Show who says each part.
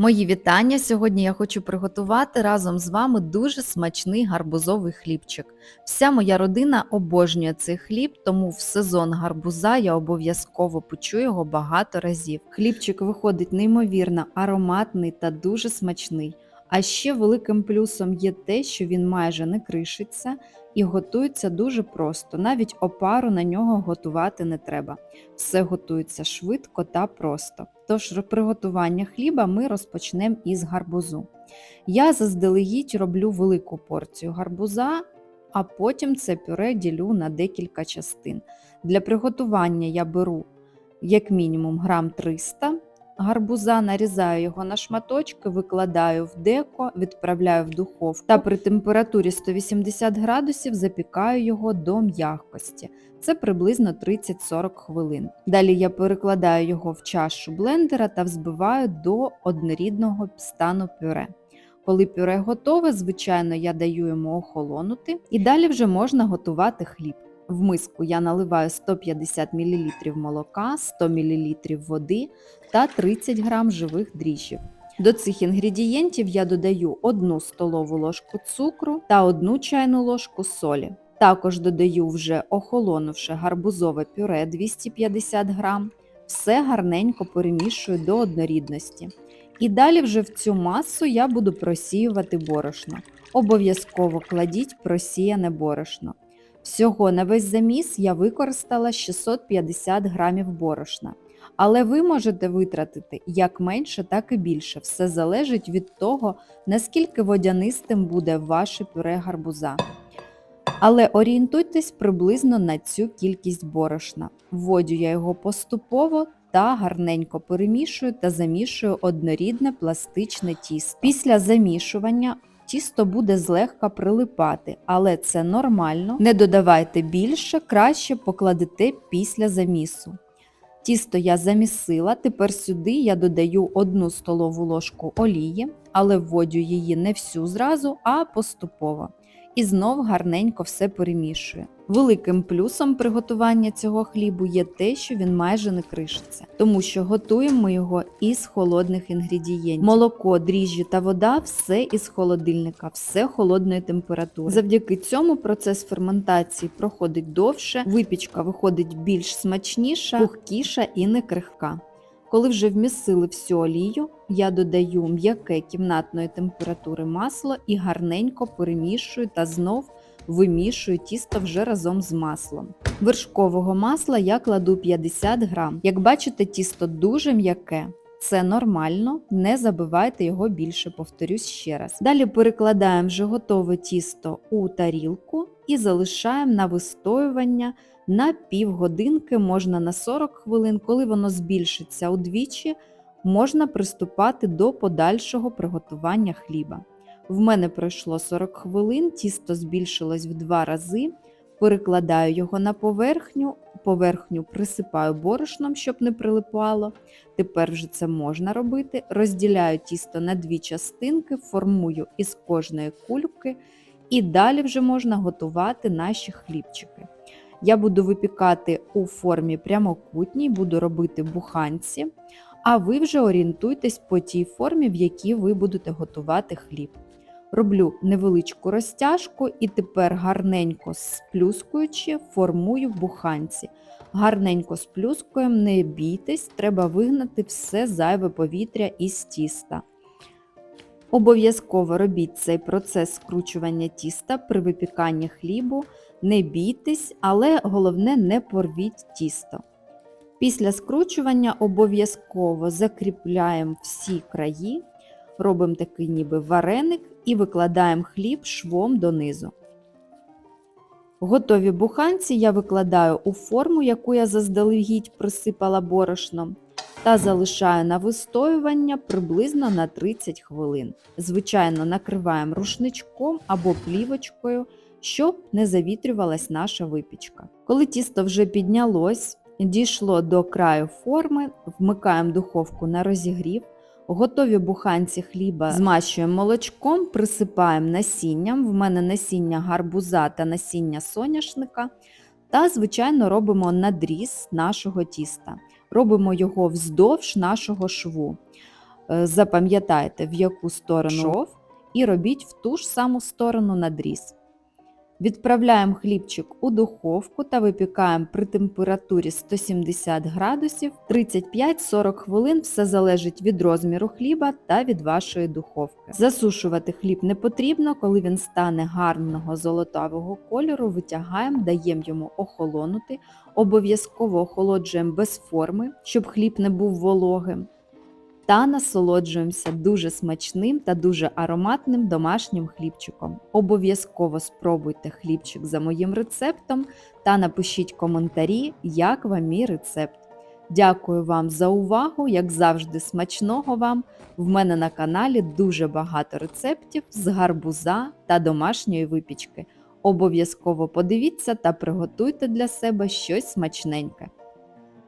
Speaker 1: Мої вітання! Сьогодні я хочу приготувати разом з вами дуже смачний гарбузовий хлібчик. Вся моя родина обожнює цей хліб, тому в сезон гарбуза я обов'язково печу його багато разів. Хлібчик виходить неймовірно ароматний та дуже смачний. А ще великим плюсом є те, що він майже не кришиться і готується дуже просто. Навіть опару на нього готувати не треба. Все готується швидко та просто. Тож приготування хліба ми розпочнемо із гарбузу. Я заздалегідь роблю велику порцію гарбуза, а потім це пюре ділю на декілька частин. Для приготування я беру як мінімум грам 300 гарбуза, нарізаю його на шматочки, викладаю в деко, відправляю в духовку та при температурі 180 градусів запікаю його до м'якості. Це приблизно 30-40 хвилин. Далі я перекладаю його в чашу блендера та взбиваю до однорідного стану пюре. Коли пюре готове, звичайно, я даю йому охолонути і далі вже можна готувати хліб. В миску я наливаю 150 мл молока, 100 мл води та 30 г живих дріжджів. До цих інгредієнтів я додаю 1 столову ложку цукру та 1 чайну ложку солі. Також додаю вже охолонувши гарбузове пюре 250 г. Все гарненько перемішую до однорідності. І далі вже в цю масу я буду просіювати борошно. Обов'язково кладіть просіяне борошно. Всього на весь заміс я використала 650 грамів борошна. Але ви можете витратити як менше, так і більше. Все залежить від того, наскільки водянистим буде ваше пюре гарбуза. Але орієнтуйтесь приблизно на цю кількість борошна. Вводю я його поступово та гарненько перемішую та замішую однорідне пластичне тісто. Після замішування тісто буде злегка прилипати, але це нормально. Не додавайте більше, краще покладете після замісу. Тісто я замісила, тепер сюди я додаю 1 столову ложку олії, але вводю її не всю зразу, а поступово. І знов гарненько все перемішую. Великим плюсом приготування цього хлібу є те, що він майже не кришиться, тому що готуємо ми його із холодних інгредієнтів. Молоко, дріжджі та вода все із холодильника, все холодної температури. Завдяки цьому процес ферментації проходить довше, випічка виходить більш смачніша, пухкіша і не крихка. Коли вже вмісили всю олію, я додаю м'яке кімнатної температури масло і гарненько перемішую та знов вимішую тісто вже разом з маслом. Вершкового масла я кладу 50 грам. Як бачите, тісто дуже м'яке. Це нормально, не забивайте його більше, повторюсь ще раз. Далі перекладаємо вже готове тісто у тарілку і залишаємо на вистоювання на півгодинки, можна на 40 хвилин, коли воно збільшиться удвічі, можна приступати до подальшого приготування хліба. В мене пройшло 40 хвилин, тісто збільшилось в два рази. Перекладаю його на поверхню, поверхню присипаю борошном, щоб не прилипало. Тепер вже це можна робити. Розділяю тісто на дві частинки, формую із кожної кульки, і далі вже можна готувати наші хлібчики. Я буду випікати у формі прямокутній, буду робити буханці, а ви вже орієнтуйтесь по тій формі, в якій ви будете готувати хліб. Роблю невеличку розтяжку і тепер гарненько сплюскуючи, формую буханці. Гарненько сплюскуємо, не бійтесь, треба вигнати все зайве повітря із тіста. Обов'язково робіть цей процес скручування тіста при випіканні хлібу, не бійтесь, але головне не порвіть тісто. Після скручування обов'язково закріпляємо всі краї, робимо такий ніби вареник і викладаємо хліб швом донизу. Готові буханці я викладаю у форму, яку я заздалегідь присипала борошном, та залишаю на вистоювання приблизно на 30 хвилин. Звичайно, накриваємо рушничком або плівочкою, щоб не завітрювалась наша випічка. Коли тісто вже піднялось, дійшло до краю форми, вмикаємо духовку на розігрів. Готові буханці хліба змащуємо молочком, присипаємо насінням. В мене насіння гарбуза та насіння соняшника. Та, звичайно, робимо надріз нашого тіста. Робимо його вздовж нашого шву. Е, Запам'ятайте, в яку сторону шов, і робіть в ту ж саму сторону надріз. Відправляємо хлібчик у духовку та випікаємо при температурі 170 градусів 35-40 хвилин. Все залежить від розміру хліба та від вашої духовки. Засушувати хліб не потрібно, коли він стане гарного золотавого кольору, витягаємо, даємо йому охолонути, обов'язково охолоджуємо без форми, щоб хліб не був вологим та насолоджуємося дуже смачним та дуже ароматним домашнім хлібчиком. Обов'язково спробуйте хлібчик за моїм рецептом та напишіть коментарі, як вам мій рецепт. Дякую вам за увагу, як завжди, смачного вам. В мене на каналі дуже багато рецептів з гарбуза та домашньої випічки. Обов'язково подивіться та приготуйте для себе щось смачненьке.